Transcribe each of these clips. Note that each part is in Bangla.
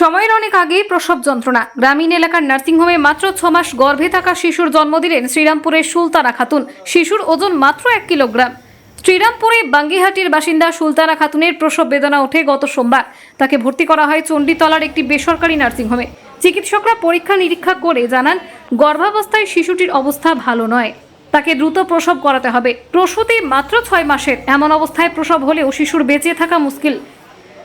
সময়ের অনেক আগেই প্রসব যন্ত্রণা। গ্রামীণ এলাকার নার্সিংহোমে মাত্র ছ মাস গর্ভে থাকা শিশুর জন্ম দিলেন শ্রীরামপুরের সুলতানা খাতুন। শিশুর ওজন মাত্র এক কিলোগ্রাম। শ্রীরামপুরে বাঙ্গিহাটির বাসিন্দা সুলতানা খাতুনের প্রসব বেদনা ওঠে গত সোমবার। তাকে ভর্তি করা হয় চণ্ডীতলার একটি বেসরকারি নার্সিংহোমে চিকিৎসকরা পরীক্ষা নিরীক্ষা করে জানান, গর্ভাবস্থায় শিশুটির অবস্থা ভালো নয়। তাকে দ্রুত প্রসব করাতে হবে। প্রসূতি মাত্র ছয় মাসের। এমন অবস্থায় প্রসব হলেও শিশুর বেঁচে থাকা মুশকিল।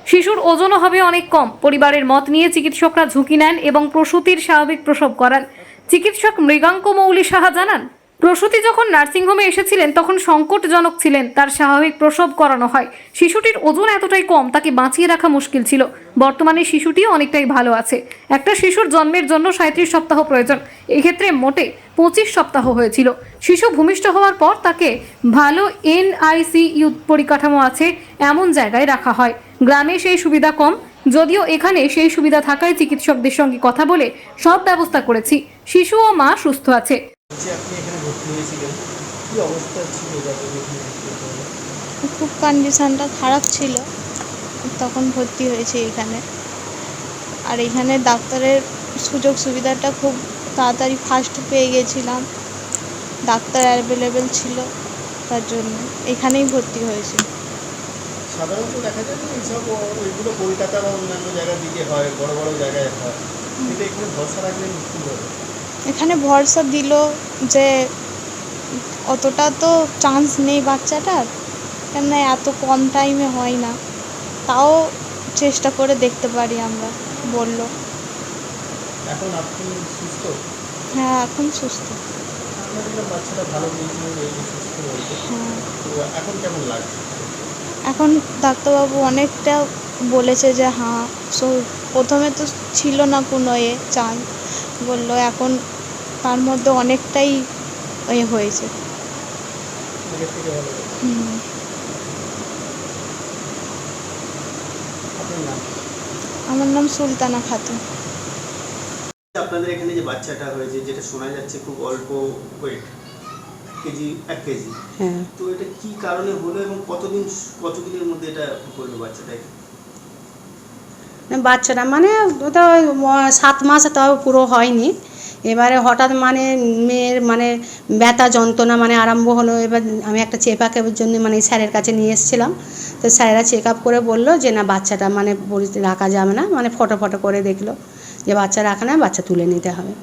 শিশুর ওজনও হবে অনেক কম। পরিবারের মত নিয়ে চিকিৎসকরা ঝুঁকি নেন এবং প্রসূতির স্বাভাবিক প্রসব করান। চিকিৎসক মৃগাঙ্ক মৌলি সাহা জানান, প্রসূতি যখন নার্সিংহোমে এসেছিলেন, তখন সংকটজনক ছিলেন, তার স্বাভাবিক প্রসব করানো হয়। শিশুটির ওজন এতটাই কম, তাকে বাঁচিয়ে রাখা মুশকিল ছিল। বর্তমানে শিশুটিও অনেকটাই ভালো আছে। একটা শিশুর জন্মের জন্য সাঁত্রিশ সপ্তাহ প্রয়োজন। এক্ষেত্রে মোটে পঁচিশ সপ্তাহ হয়েছিল। শিশু ভূমিষ্ঠ হওয়ার পর তাকে ভালো এনআইসিইউ পরিকাঠামো আছে, এমন জায়গায় রাখা হয়। গ্রামে সেই সুবিধা কম। যদিও এখানে সেই সুবিধা থাকায় চিকিৎসকদের সঙ্গে কথা বলে সব ব্যবস্থা করেছি। শিশু ও মা সুস্থ আছে। বলছি আপনি এখানে ভর্তি হয়েছিলেন? কী অবস্থা ছিল যাতে এখানে ভর্তি হতে হলো? খুব কন্ডিশনটা খারাপ ছিল। তখন ভর্তি হয়েছে এখানে। আর এখানে ডাক্তারের সুযোগ সুবিধাটা খুব তাড়াতাড়ি ফার্স্ট পেয়ে গেছিলাম। ডাক্তার অ্যাভেলেবেল ছিল তার জন্য। এখানেই ভর্তি হয়েছে। সাধারণত দেখা যায় যে এইসব ও- এগুলো কলকাতা বা অন্যান্য জায়গার দিকে হয় বড় বড় জায়গায় হয়। কিন্তু এখানে ভরসা রাখলেন কী হবে। এখানে ভরসা দিল যে অতটা তো চান্স নেই বাচ্চাটার কেন এত কম টাইমে হয় না। তাও চেষ্টা করে দেখতে পারি আমরা বলল। এখন আপনি সুস্থ? হ্যাঁ এখন সুস্থ। বাচ্চাটা ভালো হ্যাঁ। এখন কেমন লাগছে? এখন ডাক্তারবাবু অনেকটা বলেছে যে হ্যাঁ সো প্রথমে তো ছিল না কোনো এ চান বলল, এখন তার মধ্যে অনেকটাই এ হয়েছে। আমার নাম সুলতানা খাতুন। আপনাদের এখানে যে বাচ্চাটা হয়েছে, যেটা শোনা যাচ্ছে খুব অল্প ওয়েট কেজি এক কেজি। হ্যাঁ। তো এটা কি কারণে হলো এবং কতদিন কতদিনের মধ্যে এটা হলো বাচ্চাটাকে বাচ্চাটা মানে ওটা সাত মাস তাও পুরো হয়নি। এবারে হঠাৎ মানে মেয়ের মানে ব্যথা যন্ত্রণা মানে আরম্ভ হলো। এবার আমি একটা চেক আপের জন্য মানে স্যারের কাছে নিয়ে এসেছিলাম। তো স্যারেরা চেক আপ করে বলল যে না বাচ্চাটা মানে রাখা যাবে না। মানে ফটো ফটো করে দেখল যে বাচ্চা রাখা না বাচ্চা তুলে নিতে হবে।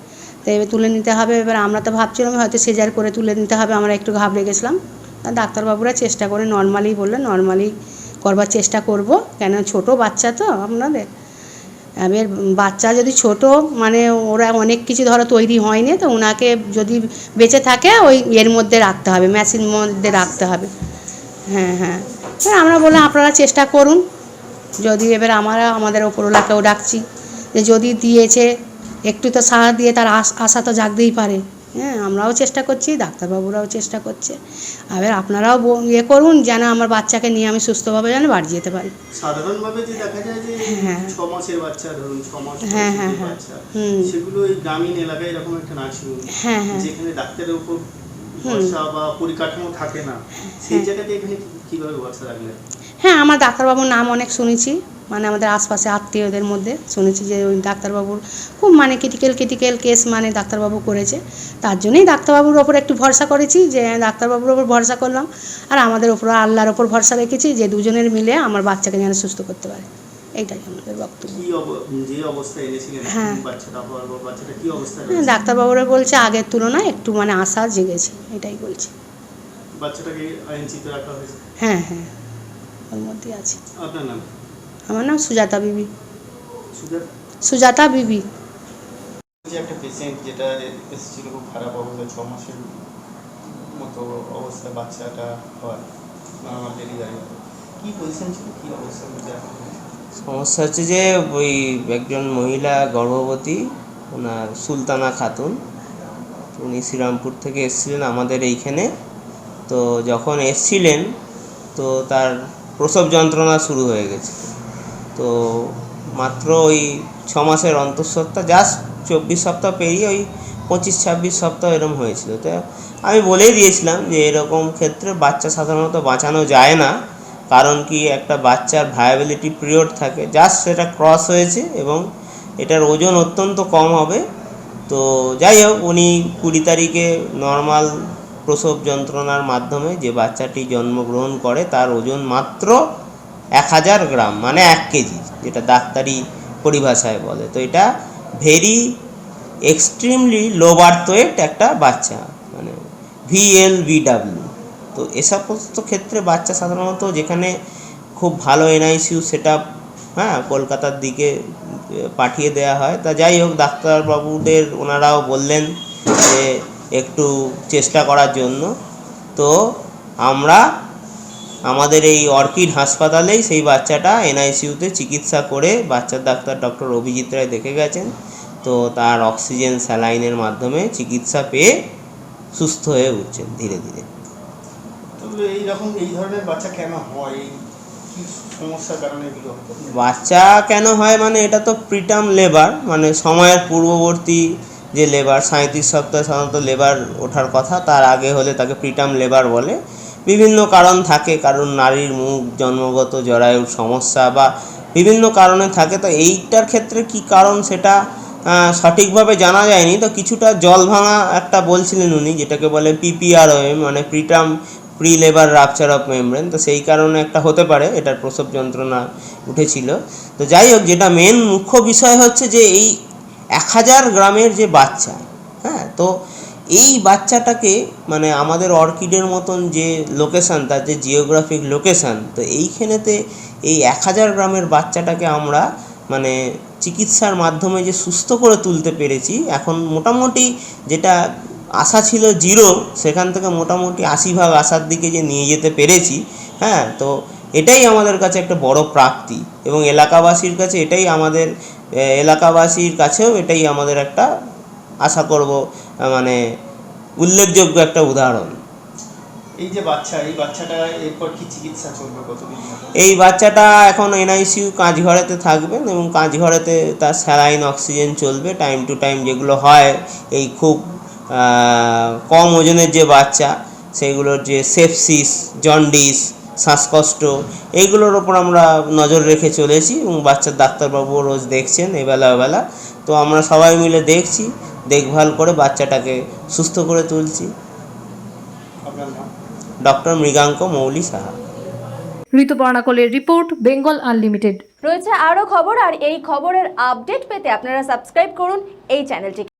তো এবার তুলে নিতে হবে। এবার আমরা তো ভাবছিলাম হয়তো সেজার করে তুলে নিতে হবে, আমরা একটু ঘাবড়ে গেছিলাম। ডাক্তারবাবুরা চেষ্টা করে নর্মালি বলল নর্মালি করবার চেষ্টা করব। কেন ছোট বাচ্চা তো আপনাদের। এবার বাচ্চা যদি ছোট মানে ওরা অনেক কিছু ধরো তৈরি হয়নি, তো ওনাকে যদি বেঁচে থাকে, ওই এর মধ্যে রাখতে হবে মেশিন মধ্যে রাখতে হবে। হ্যাঁ হ্যাঁ। আমরা বললাম, আপনারা চেষ্টা করুন। যদি এবার আমরা, আমাদের ওপরওয়ালাকেও ডাকছি যে যদি দিয়েছে একটু তো সাহা দিয়ে তার আশ- আশা তো জাগতেই পারে। হ্যাঁ আমরাও চেষ্টা করছি ডাক্তারবাবুরাও চেষ্টা করছে। এবার আপনারাও ইয়ে করুন যেন আমার বাচ্চাকে নিয়ে আমি সুস্থভাবে যেন বাড়ি যেতে পারি। সাধারণভাবে যে দেখা যায় যে হ্যাঁ। ছ মাসের বাচ্চা ধরুন ছ মাস হ্যাঁ, হ্যাঁ, হ্যাঁ। সেগুলো এই গ্রামীণ এলাকায় এরকম একটা হ্যাঁ হ্যাঁ। যেখানে ডাক্তারের উপর ভরসা বা পরিকাঠামো থাকে না সেই। জায়গাতে এখানে কীভাবে ভরসা রাখলেন? হ্যাঁ আমার ডাক্তারবাবুর নাম অনেক শুনেছি। মানে আমাদের আশপাশে আত্মীয়দের মধ্যে শুনেছি যে ওই ডাক্তারবাবুর খুব মানে ক্রিটিক্যাল ক্রিটিক্যাল কেস মানে ডাক্তারবাবু করেছে। তার জন্যই ডাক্তারবাবুর ওপর একটু ভরসা করেছি যে ডাক্তারবাবুর ওপর ভরসা করলাম। আর আমাদের ওপর আল্লাহর ওপর ভরসা রেখেছি যে দুজনের মিলে আমার বাচ্চাকে যেন সুস্থ করতে পারে। এইটাই আমাদের বক্তব্য। হ্যাঁ। হ্যাঁ ডাক্তারবাবুরা বলছে আগের তুলনায় একটু মানে আশা জেগেছে এটাই বলছে। হ্যাঁ হ্যাঁ। ওর মধ্যেই আছে। আপনার নাম? আমার নাম সুজাতা বিবি। সুজাত সুজাতা বিবি। যে একটা পেশেন্ট যেটা এসেছিল খুব খারাপ অবস্থা ছ মাসের মতো অবস্থায় বাচ্চাটা হয় নর্মাল ডেলিভারি কি পজিশন ছিল? কি অবস্থার মধ্যে সমস্যা হচ্ছে যে ওই একজন মহিলা গর্ভবতী ওনার সুলতানা খাতুন। উনি শ্রীরামপুর থেকে এসেছিলেন আমাদের এইখানে। তো যখন এসছিলেন তো তার প্রসব যন্ত্রণা শুরু হয়ে গেছে। তো মাত্র ওই ছ মাসের অন্তঃসত্ত্বা জাস্ট চব্বিশ সপ্তাহ পেরিয়ে ওই পঁচিশ ছাব্বিশ সপ্তাহ এরকম হয়েছিল। তো আমি বলেই দিয়েছিলাম যে এরকম ক্ষেত্রে বাচ্চা সাধারণত বাঁচানো যায় না, কারণ কি একটা বাচ্চার ভায়াবিলিটি পিরিয়ড থাকে। জাস্ট সেটা ক্রস হয়েছে এবং এটার ওজন অত্যন্ত কম হবে। তো যাই হোক, উনি কুড়ি তারিখে নর্মাল প্রসব যন্ত্রণার মাধ্যমে যে বাচ্চাটি জন্মগ্রহণ করে তার ওজন মাত্র এক হাজার গ্রাম মানে এক কেজি, যেটা ডাক্তারি পরিভাষায় বলে। তো এটা very extremely low birth weight একটা বাচ্চা মানে ভিএল ভিডাব্লিউ তো এ সমস্ত ক্ষেত্রে বাচ্চা সাধারণত যেখানে খুব ভালো এনআইসিউ সেট আপ হ্যাঁ কলকাতার দিকে পাঠিয়ে দেওয়া হয়। তা যাই হোক, ডাক্তারবাবুদের ওনারাও বললেন যে একটু চেষ্টা করার জন্য। তো আমরা আমাদের এই অর্কিড হাসপাতালেই সেই বাচ্চাটা এনআইসিউতে চিকিৎসা করে বাচ্চার ডাক্তার ডক্টর অভিজিৎ রায় দেখে গেছেন। তো তার অক্সিজেন স্যালাইনের মাধ্যমে চিকিৎসা পেয়ে সুস্থ হয়ে উঠছেন ধীরে ধীরে। এইরকম এই ধরনের বাচ্চা কেন হয়? হয়? বাচ্চা কেন হয় মানে এটা তো প্রিটার্ম লেবার মানে সময়ের পূর্ববর্তী যে লেবার সাঁত্রিশ সপ্তাহে সাধারণত লেবার ওঠার কথা, তার আগে হলে তাকে প্রিটাম লেবার বলে। বিভিন্ন কারণ থাকে, কারণ নারীর মুখ জন্মগত জরায়ুর সমস্যা বা বিভিন্ন কারণে থাকে। তো এইটার ক্ষেত্রে কি কারণ সেটা সঠিকভাবে জানা যায়নি। তো কিছুটা জল ভাঙা একটা বলছিলেন উনি, যেটাকে বলে পিপিআরওএম মানে preterm pre labour rupture of membrane তো সেই কারণে একটা হতে পারে, এটার প্রসব যন্ত্রণা উঠেছিল। তো যাই হোক, যেটা মেন মুখ্য বিষয় হচ্ছে যে এই এক হাজার গ্রামের যে বাচ্চা হ্যাঁ তো এই বাচ্চাটাকে মানে আমাদের অর্কিডের মতন যে লোকেশান তার যে জিওগ্রাফিক লোকেশান তো এইখানেতে এই এক হাজার গ্রামের বাচ্চাটাকে আমরা মানে চিকিৎসার মাধ্যমে যে সুস্থ করে তুলতে পেরেছি, এখন মোটামুটি যেটা আশা ছিল জিরো, সেখান থেকে মোটামুটি আশি ভাগ আশার দিকে যে নিয়ে যেতে পেরেছি হ্যাঁ তো এটাই আমাদের কাছে একটা বড় প্রাপ্তি এবং এলাকাবাসীর কাছে এটাই আমাদের এলাকাবাসীর কাছেও এটাই আমাদের একটা আশা করব মানে উল্লেখযোগ্য একটা উদাহরণ। এই যে বাচ্চা এই বাচ্চাটা এরপর কি চিকিৎসা চলবে কতদিন এই বাচ্চাটা এখন এনআইসিউ কাঁচঘরেতে থাকবেন এবং কাঁচঘরেতে তার স্যালাইন অক্সিজেন চলবে টাইম টু টাইম যেগুলো হয় এই খুব কম ওজনের যে বাচ্চা সেগুলোর যে সেপসিস জন্ডিস শ্বাসকষ্ট এইগুলোর ওপর আমরা নজর রেখে চলেছি এবং বাচ্চার ডাক্তারবাবুও রোজ দেখছেন এবেলা ওবেলা। তো আমরা সবাই মিলে দেখছি দেখভাল করে বাচ্চাটাকে সুস্থ করে তুলছি। ডক্টর মৃগাঙ্ক মৌলি সাহা। ঋতুপর্ণা কোলের রিপোর্ট বেঙ্গল আনলিমিটেড। রয়েছে আরও খবর আর এই খবরের আপডেট পেতে আপনারা সাবস্ক্রাইব করুন এই চ্যানেলটিকে।